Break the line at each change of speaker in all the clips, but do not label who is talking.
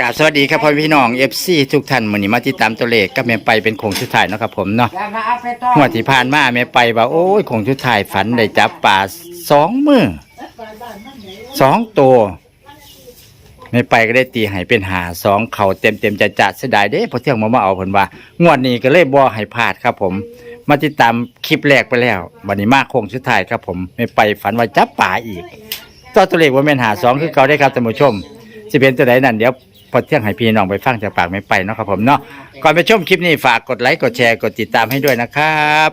กราบสวัสดีครับพ่อพี่น้อง FC ทุกท่านมื้อนี้มาติดตามตัวเลขกับแม่ไปเป็นโคงสุดท้ายเนาะครับผมเนาะ
อย่ามาเอาไปต้อ
งวดที่ผ่านมาแม่ไปว่าโอ้ยโคงสุดท้ายฝันได้จับปลาสองมือสองตัวแม่ไปก็ได้ตีให้เป็นหาสองเข่าเต็มเต็มๆจะจะเสียดายเด้พอเที่ยงมามาเอาผลว่างวดนี้ก็เลยบ่ให้พลาดครับผม มาติดตามคลิปแรกไปแล้ววันนี้มาโคงสุดท้ายครับผมแม่ไปฝันว่าจับปลาอีกตัวตัวเลขว่าแม่นหาสองคือเก่าได้ครับท่านผู้ชมสิเป็นตัวไหนนั่นเดี๋ยว พอเที่ยงให้พี่น้องไปฟังจากปากไม่ไปเนาะครับผมเนาะก่อนไปชมคลิปนี้ฝากกดไลค์กดแชร์กดติดตามให้ด้วยนะครับ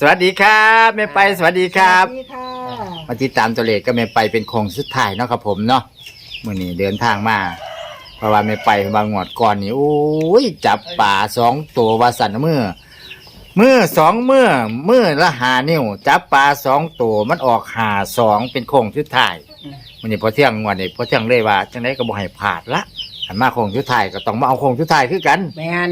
สวัสดีครับแม่ไปสวัสดีครับ
สวัสดีค่ะ
มาติดตามตัวเลขก็แม่ไปเป็นโคงสุดท้ายเนาะครับผมเนาะมื่อนี้เดินทางมาเพราะว่าแม่ไปบางงวดก่อนนี่โอ้ยจับป่าสองตัววาสันเมื่อเมื่อสองเมื่อเมื่อละหานิ้วจับปลาสองตัวมันออกหาสองเป็นโคงสุดท้าย วันนี้พอเที่ยงวันนี้พอเที่ยงเลยว่าจังไดก็บ่ให้พลาดละหันมาโคงชุดไทายก็ต้องมาเอาโคงชุดไทายคือกัน
แมน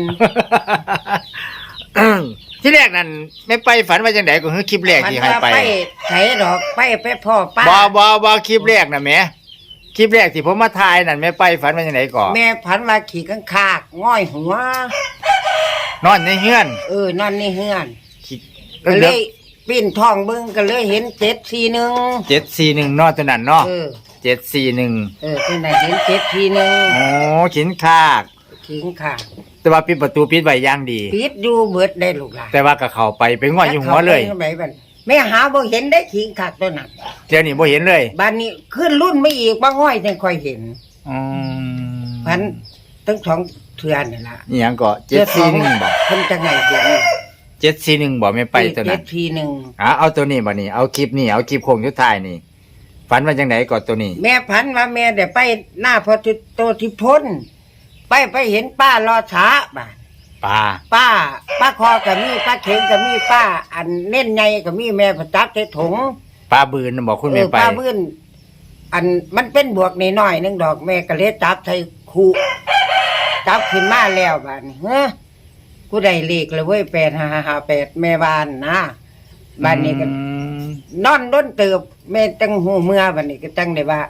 ที่แรกนั่นไม่ไปฝันว่าจังไดก็คือคลิปแรกที่ให้ไป
ไปไถดอกไปไปพ่อป้า
บ่บ่บ่คลิปแรกน่ะแหมคลิปแรกที่ผมมาถ่ายนั่นไม่ไปฝันว่าจังไดก่อน
แม่พันว่าขี่ข้างคากง่อยหัว น
อนในเฮือน
เออนอนในเฮือน
ขี้
ก็
เอ
เล
อย
ปิ้นท้องเบิ้งก็เลยเห็นเจ็ดทีหนึ่ง
เจ็ดสี่หนึ่งนอนตัวนั้นเนาะ
เออ
เจ็ดสี่หนึ่ง
เออที่ไหนเห็นเจ็ดทีหนึ่ง
โอ้ขินคาก
ขี่ข้างคาก
แต่ว่าปิดประตูปิดไว้อย่างดี
ปิดอยู่เบิดได้ลูกหลาน
แต่ว่าก็เข้าไปไปง่อยอยู่หัวเลย
แม่บัดแม่หาบ่เห็นได้ขี่ข้างคากตัวนั้น
เดี๋ยวนี้บ่เห็นเลย
บ้านนี้ขึ้นรุ่นไม่อีกบ่ง่อยจังค่อยเห็น
อืม
พันทั้งสองเทือนนี่ล่ะ
นี่ยังก็เจ็ดสี่หนึ่งบอก
เพิ่นจังไงเห็น
เจ็ดสี่หนึ่งบอกไม่ไปตัว
เจ็
นั้
ด
น
ทีหนึ่ง
อะเอาตัวนี้บ่นี่เอาคลิปนี่เอาคลิปโคงยุทธายนี่ฝันว่าจังไหนก่อนตัวนี้
แม่พันว่าแม่ได้ไปหน้าพระทิโตทิพ้นไปไปเห็นป้ารอช้าบ่า
ปลา
ป้า ป้าคอกับมีป้าเข็งกับมีป้า อันเน้นใหญ่กับมีแม่ประจับใส่ถุง
ปลาบืนน่ะบอกคุณ
เอ
ไม่
อ
ไป
ป้าบื้นอันมันเป็นบวกน้อยๆหนึงดอกแม่ก็เลยจับใส่คูจับขึ้นมาแล้วบ้านี้เฮ้อ กูได้เลขเลยเว้ยแปดห้าห้าแปดแม่บ้านนะบ้านนี้ก็
อืม
นอนด้นเติบแม่ตั้งหูเมื่อบันนี้ก็ตั้งได้ว่า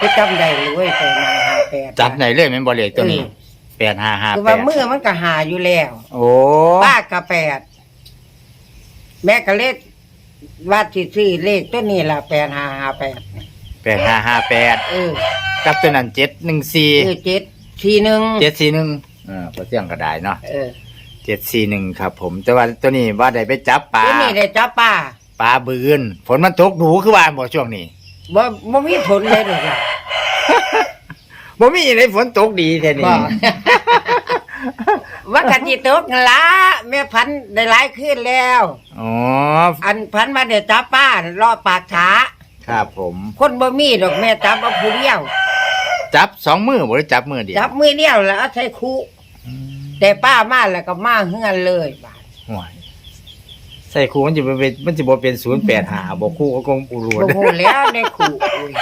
ก็จำได้เลยเว้ยแปดห้าห้าแปด
จัดไหนเลยแม่นบ่เลขตัวนี้
เออ
แปดห้าห้า
คือ
แป
ว่า
ด
เมื่อมันก็หาอยู่แล้ว
โอ้
ป้ากะแปดแม่ก็เลขว่าที่ซื้อเลขตัวนี้ละแปดห้าห้าแปด
แปดห้าห้าแปด
เออ
กับตัวนั้นเจ็ดหนึ่งสี่
เออเจ็ดทีหนึ่ง
เจ็ดสี่หนึ่งอ่าพอเที่ยงก็ได้เนาะ
เออ
เจ็ดสี่หนึ่งครับ ผม แต่ว่าตัวนี้ว่าได้ไปจับปลา
ตัวนี้ได้จับป้า
ปลาบืนฝนมันตกหนูคือว่าบ่ช่วงนี้
บ่บ่มีผลเลยหรอกล่ะ
บ่มีอะไรฝนตกดีแท้นี่
บ่ว่ากะจิตกนั่นละแม่พันธุ์ได้หลายขึ้นแล้ว
อ๋อ
อันพันธุ์มาได้จับป้ารอปากช้า
ครับผม
คนบ่มีดอกแม่จับเอาผู้เดียว
จับสองมือบ่ได้จับมือเดียว
จับมือเดียวแล้วเอาใส่คุ แต่ป้ามาแล้วก็มาเฮือนเลยบาด
ห่วยใส่ครูมันจะบ่เป็นมันจะบ่เป็นศูนย์แปดหาบ่ครูก็คงอุรวด
บ่ฮู้แล้วในคุอุ้ย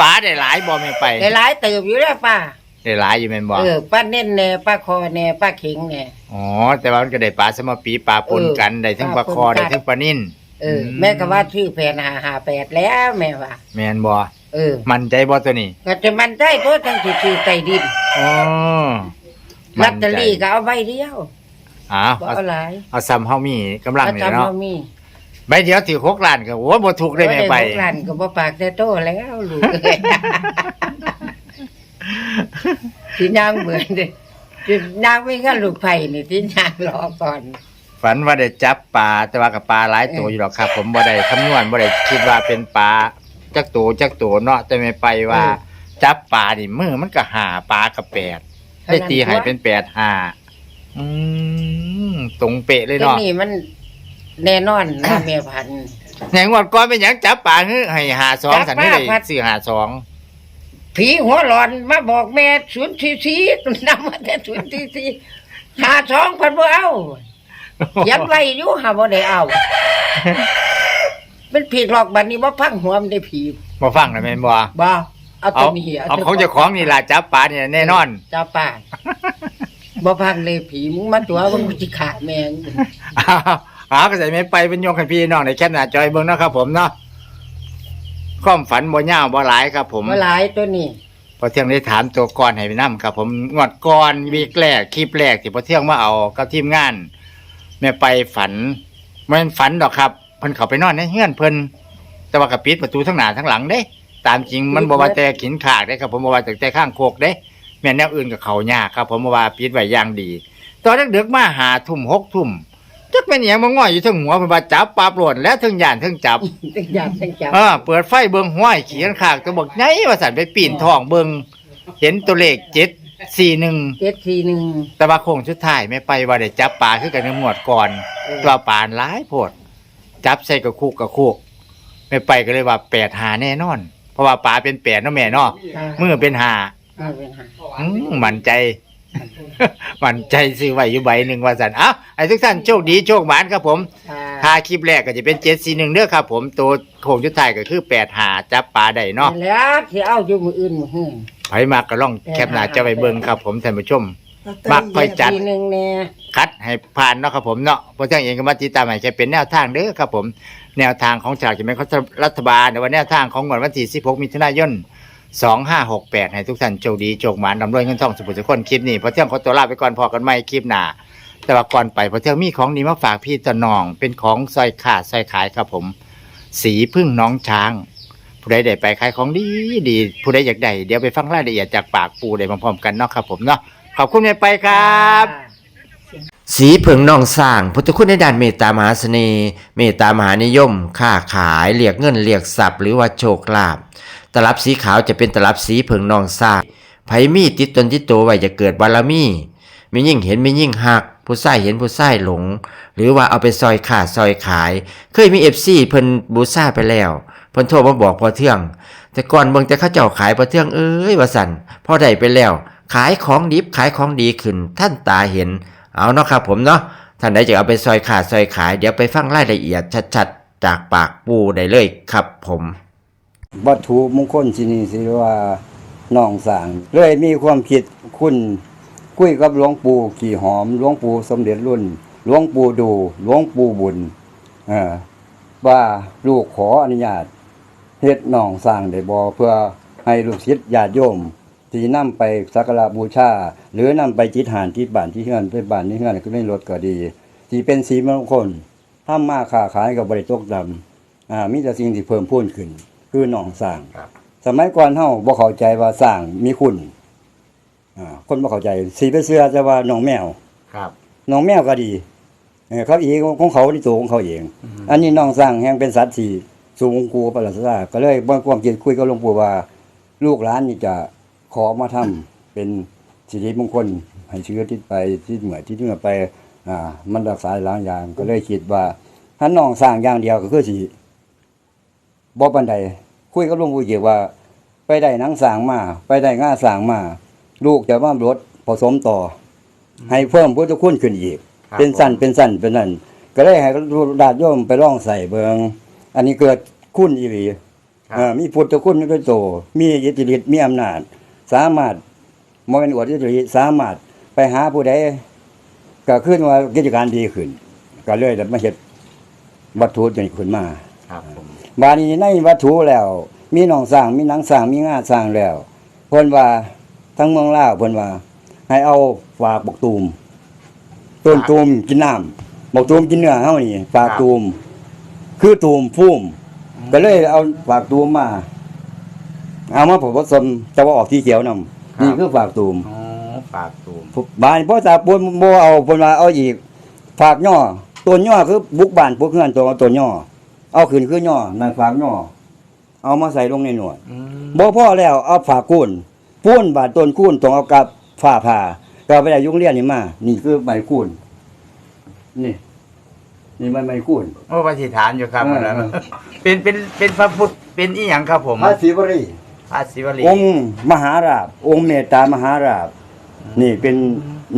ป้าได้หลายบ่ไม่ไป
ได้หลายเติบอยู่แล้วป้า
ได้หลายอยู่แม่นบ่
เออป้าเน้นแน่ป้าคอแน่ป้าเข็งแน่
อ๋อแต่ว่ามันก็ได้ปลาสมปีปลาปนกันได้ทั้งปลาคอ
ปนกัน
ได้ทั้งปลานิ่น
เอออแม่ก็ว่าชื่อแผน558แล้วแม่ว่า
แม่นบ่
เออ
มั่นใจบ่ตัวนี้
ก็จะมันได้ตัวทั้งที่ชื่อใต้ดิน
อ๋อ
ลอตเตอรี่ก็เอาใบเดียว
อ๋อ
บ่
เอา
เอาหลาย
เอาซ้ำเฮามีกำลัง
เอา
นี่
จำ
เนาะ
บ่มี
ใบเดียวถือ6ล้านก็โอ้บ่ถูกได้แม่ไป
บ่ด้หกล้านก็บ่ปากแต่โตแล้วลูกเอ้ยที่นางเหมือนเด้ที่นางไม่งั้นลูกไผ่นี่ที่นางรอก่อน
ฝันว่าได้จับปลาแต่ว่ากับปลาหลายตัวอยู่หรอกครับ ผมบ่ได้คำนวณบ่ได้คิดว่าเป็นปลาจักตัวจักตัวเนาะแต่ไม่ไปว่า
เออ
จับปลานี่มือมันก็หาปลากับแปด ได้ตีให้เป็นแปดหาอืมตรงเป๊ะเลย
ตัว
เนาะ
นี้มันแน่นอนนะแม่พันธุ์
แหงวดก่อนเป็นหยังจับปลาฮือให้หาสอง
จับ
สันนี่เลย
ปลาพัด
สี่หาสอง
ผีหัวหลอนมาบอกแม่ศูนย์ทีทีนำมาแต่ศูนย์ทีทีหาสองพันบ่เอาเขียันไว้อยู่หาบ่ได้เอาเป็นผีหลอกบัดนี้บ่พังหัวมันได้ผี
มาฟังหน่อยแม่นบ่
บ่ เอา
เอา
ตัวนี้
เอาของเจ้าของนี่ล่ะจับปลาเนี่ยแน่นอน
เจ้าป่าบ่พังเลยผีมึงมาตัวมึงสิขาดแม่ง
เอาเอาก็ใส่ไม่ไปเป็นโยงให้พี่น้องในแค่หน้าจอยเบิ่งเนาะครับ ผมเนาะความฝันบ่ยาวบ่หลายครับ ผม
มาหลายตัวนี้
พอเที่ยงได้ถามตัวก่อนให้ไปนํครับ ผมงวดก่อนวีคแรกคลิปแรกที่พอเที่ยงมาเอากับทีมงานแม่ไปฝันมันฝันดอกครับเพิ่นเข้าไปนอนในเฮือนเพิ่นแต่ว่ากระปิดประตูทั้งหน้าทั้งหลังเด้ ตามจริงมันบ่ว่าแต่ขินขากเด้ครับผมบ่ว่าแต่แต่ข้างโคกเด้ แม่นแนวอื่นกับเขายากครับ ผมบ่ว่าปิดไว้อย่างดี ตอนดึกๆมาหาทุ่มหกทุ่มจักเป็นหยังมาง่อยอยู่เทั้งหัวเพิ่นว่าจับปลาโปรดและเทั้งย่านเทั้งจับ
ตึงหยาบตึงจับ
เออเปิดไฟเบิ่งห้อยเขียนขากตัวบอกไงว่าสั่นไปปีนท้องเบิ่งเห็นตัวเลข741
เจ็ดทีหนึ่ง
แต่ว่าโค้งสุดท้ายไม่ไปว่าได้จับปลาคือกันในหมวดก่อนตัวปลาหลายโพด จับใส่กับคุกกับคุกไม่ไปก็เลยว่าแปดหาแน่นอน เพราะว่าปลาเป็นแปดเนาะแม่เนาะมือเป็นหา
เอาเป็นหา
อืมมั่นใจ มั่นใจซื้อไว้อยู่ใบหนึ่งว่าสันเอ้าไอ้ทุกท่านโชคดีโชคหมานครับผม
ค่ะ
ค่าคลิปแรกก็จะเป็นเจ็ดสี่หนึ่งเด้อครับผมตัวโค้งสุดท้ายก็คือแปดหาจับปลาได้เนาะ
แล้วที่เอาอยู่มืออื่นมือหื้อ
ไผมากก็ล่องแคปหน้าจะไปเบิ่งครับผมท่านผู้ชม มักค่อยจัด
ทีหนึ่งเนี่ย
คัดให้ผ่านเนาะครับผมเนาะเพราะฉะนั้นเองก็มาติดตามให้แค่เป็นแนวทางเด้อครับผม แนวทางของฉลากจะเป็นของรัฐบาลในวันแนวทางของวันที่16มิถุนายน 2568 ให้ทุกท่านโชคดีโชคหมานดำรวยเงินทองสุขสุขคนคลิปนี้เพราะเที่ยงขอตัวลาไปก่อนพอกันใหม่คลิปหน้าแต่ว่าก่อนไปเพราะเที่ยงมีของดีมาฝากพี่ตะนอง เป็นของซอยขาดซอยขายครับผม สีพึ่งน้องช้าง ผู้ใดได้ไปขายของดีดีผู้ใดอยากได้เดี๋ยวไปฟังรายละเอียดจากปากปูได้พร้อมๆกันเนาะครับผมเนาะ ขอบคุณแม่ไปครับ สีเผิงนองสร้างพุทธคุณในด้านเมตตามหาเสน่ห์เมตตามหานิยม ค้าขายเรียกเงินเรียกทรัพย์หรือว่าโชคลาภตลับสีขาวจะเป็นตลับสีเผิงนองสร้างไผมีติดตนติดตัวไว้จะเกิดบารมีมียิ่งเห็นมียิ่งหัก ผู้ใส่เห็นผู้ใส่หลง หรือว่าเอาไปซอยขาดซอยขาย เคยมีเอฟซีเพิ่นบูซ่าไปแล้วเพิ่นโทรมาบอกพอเทื่อง แต่ก่อนเบิ่งแต่เขาเจ้าขายพอเทื่องเอ้ยว่าสันพอได้ไปแล้ว ขายของดิบขายของดีขึ้น ท่านตาเห็น เอาเนาะครับผมเนาะท่านใดจะเอาไปซอยขาดซอยขาย เดี๋ยวไปฟังรายละเอียดชัดๆ จากปากปูได้เลยครับผม
วัตถุมงคลที่นี่สิว่าน้องสางเลยมีความคิดคุณคุยกับหลวงปู่ขี่หอมหลวงปู่สมเด็จรุ่นหลวงปู่ดูหลวงปู่บุญออว่าลูกขออนุญาตเฮ็ดน้องสร้างได้บ่เพื่อให้ลูกศิษย์ญาติโยม ที่นำไปสักการะบูชา หรือนำไปจิตหานที่บ้านที่เฮือนไปบ้านที่เฮือนก็ไม่ลดก็ดีที่เป็นสีมงคลทำมาค้าขายกับบริตกดำอ่ามีแต่สิ่งที่เพิ่มพูนขึ้น คือหนองสร้าง
ครับ
สมัยก่อนเฮาบ่เข้าใจว่าสร้างมีคุณอ่าคนบ่เข้าใจสีไปเสื้อจะว่าหนองแมว
ครับ
หนองแมวก็ดีเออเขาเองของเขาในตัวของเขาเอง อันนี้หนองสร้างแห่งเป็นสัตว์ที่สูงกูประหลาดซาก็เลยบ่ความคิดคุยกับหลวงปู่ว่า ลูกหลานนี่จะ ขอมาทำเป็นสิริมงคลให้เชื้อที่ไปที่เหมือที่เหมือไปอ่ามันรักษาหลายอย่าง ก็เลยคิดว่าถ้าน้องสร้างอย่างเดียวก็คือสิบ่ปานใดคุยกับหลวงปู่เกี่ยวว่า ไปได้หนังสร้างมา ไปได้ง่าสร้างมา ลูกจะมารถผสมต่ออให้เพิ่มพุทธคุณขึ้นอีก
ครับ
เป็นสั้นเป็นสั้นเป็นนั่นก็เลยให้ดาดโยมไปลองใส่เบิงอันนี้เกิดคุณอีหลี
ครับ
อ่ามีพุทธคุณด้วยโตมีอิทธิฤทธิ์มีอำนาจ สามารถมองเป็นอวดอิทธิฤทธิ์สามารถไปหาผู้ใดก็ขึ้นว่ากิจการดีขึ้น ก็เลยได้มาเฮ็ดวัตถุจนขึ้นมา
ครับผม
บาดนี้ในวัตถุแล้ว มีหนองสร้างมีหนังสร้างมีงาสร้างแล้วเพิ่นว่าทั้งเมืองลาวเพิ่นว่า ให้เอาฝากบกตูมต้นตูมกินน้ำบกตูมกินเนื้อเฮานี่ฝากตูม คือตูมพุ่มก็เลยเอาฝากตูมมา เอามาผสมแต่ว่าออกที่เขียวนำนี่คือฝากตูม
อ๋อปากตูม
บ้านพ่อตาปนบ่เอาเพิ่นว่าเอาอีกฝากย่อตัวย่อคือบุกบ้านพวกเฮือนตัวตัวย่อเอาขึ้นคือย่อนั่นฝากย่อเอามาใส่ลงในหนวด
อืม
บ่พอแล้วเอาฝากกุ้นปูนบาดต้นกุ้นต้องเอากับฝ้าผ่าก็เอาไปได้ยุงเรียนนี่มา นี่คือใบกุ้นนี่ นี่ใบไม้กุ้น
โอ้ปฏิฐานอยู่ครับ
เออ
อันนั้นเป็นเป็นเป็นพระพุทธเป็นอีหยังครับผม
พระศิวรี
พ ระศิวลี
องค์มหาราบ องค์เมตตามหาราบ นี่เป็น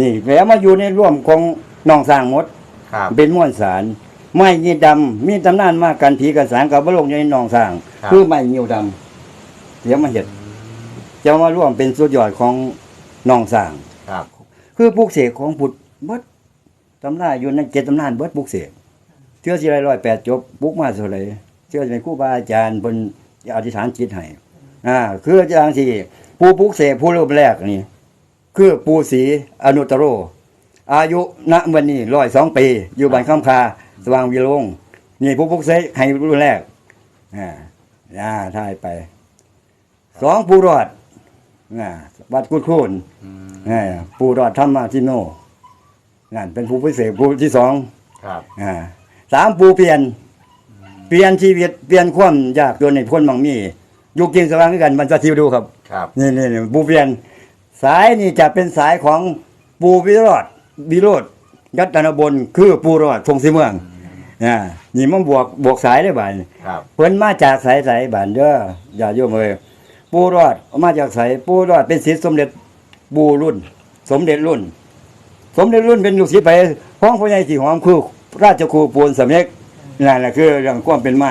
นี่แล้วมาอยู่ในร่วมของน้องสร้างหมด
ครับ
เป็นม้วนสารไม้ยีดำมีตำนานมากกันผีกันสารกับบลงอยู่ในหนองสร้าง
ครับ
คือไม้ยิวดำเดี๋ยวมาเห็ดจะมาร่วมเป็นสุดยอดของหนองสร้าง
ครับ
คือปลูกเสกของพุทธเบิดตำราอยู่ในเจ็ดตำนานเบิดปลูกเสกเชื่อสิไรร้อยแปดจบปลูกมาเท่าไหรเชื่อจะเป็นครูบาอาจารย์บนอธิษฐานจิตให้ อ่าคืออาจารย์ที่ผู้ปลุกเสกผู้รูปแรกนี่ คือปูศรีอนุตตโร อายุณวันนี้ร้อยสองปี อยู่บ้านข้ามคา สว่างวิโรงนี่ผู้ปลุกเสกให้รุ่นแรกอ่าอ่าท่ายไปสองปูรอดอ่าวัดกุดคูนอ่าปูรอดธรรมาทิโนนั่นเป็นผู้พิเศษผู้ที่สอง
ครับ
อ่าสามปูเปลี่ยน เปลี่ยนชีวิตเปลี่ยนความยากจนในพ้นบางมี ยุคจริงสว่างคือกันมันจะทิวดูครับ
ครับ
นี่นี่นี่ปูเปลี่ยน สายนี่จะเป็นสายของปูวิโรธวิโรธยัตนบนคือปูรอดทงสีเมืองอ่านี่มันบวกบวกสายได้บ่าย
ครับ
เพิ่นมาจากสายสายบ้านเด้ออย่าโยมเอ้ยปูรอดมาจากสายปูรอดเป็นศิษย์สมเด็จปูรุ่น สมเด็จรุ่น สมเด็จรุ่นเป็นลูกศิษย์ไปห้องพ่อใหญ่สีหอมคือราชครูปูนสำเร็จนั่นแหละคือเรื่องความเป็นมา